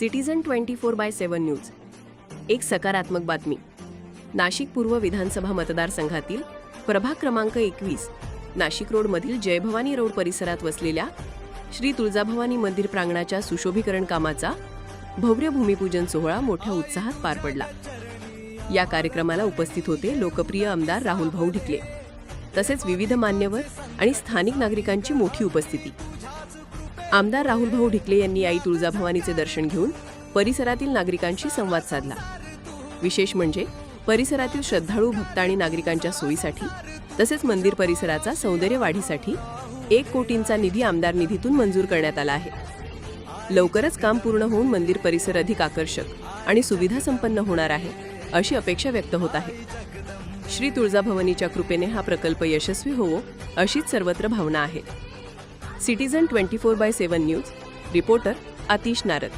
Citizen twenty four by seven news एक सकारात्मक बातमी नाशिक पूर्व विधानसभा मतदारसंघातील प्रभाग क्रमांक एकवीस नाशिक रोडमधील जयभवानी रोड परिसरात वसलेल्या श्री तुळजाभवानी मंदिर प्रांगणाच्या सुशोभीकरण कामाचा भव्य भूमिपूजन सोहळा मोठ्या उत्साहात पार पडला या कार्यक्रमाला उपस्थित होते लोकप्रिय आमदार राहुल भाऊ ढिकले तसेच विविध मान्यवर आणि स्थानिक नागरिकांची मोठी उपस्थिती आमदार राहुल भाऊ ढिकले यांनी आई तुळजाभवानीचे दर्शन घेऊन परिसरातील नागरिकांशी संवाद साधला विशेष म्हणजे परिसरातील श्रद्धाळू भक्त आणि नागरिकांच्या सोयीसाठी तसेच मंदिर परिसराचा सौंदर्य वाढीसाठी एक कोटींचा निधी आमदार निधीतून मंजूर करण्यात आला आहे लवकरच काम पूर्ण होऊन मंदिर परिसर अधिक आकर्षक आणि सुविधा संपन्न होणार आहे अशी अपेक्षा व्यक्त होत आहे श्री तुळजाभवनीच्या कृपेने हा प्रकल्प यशस्वी होवो अशीच सर्वत्र भावना आहे Citizen 24/7 News, reporter Atish Narad.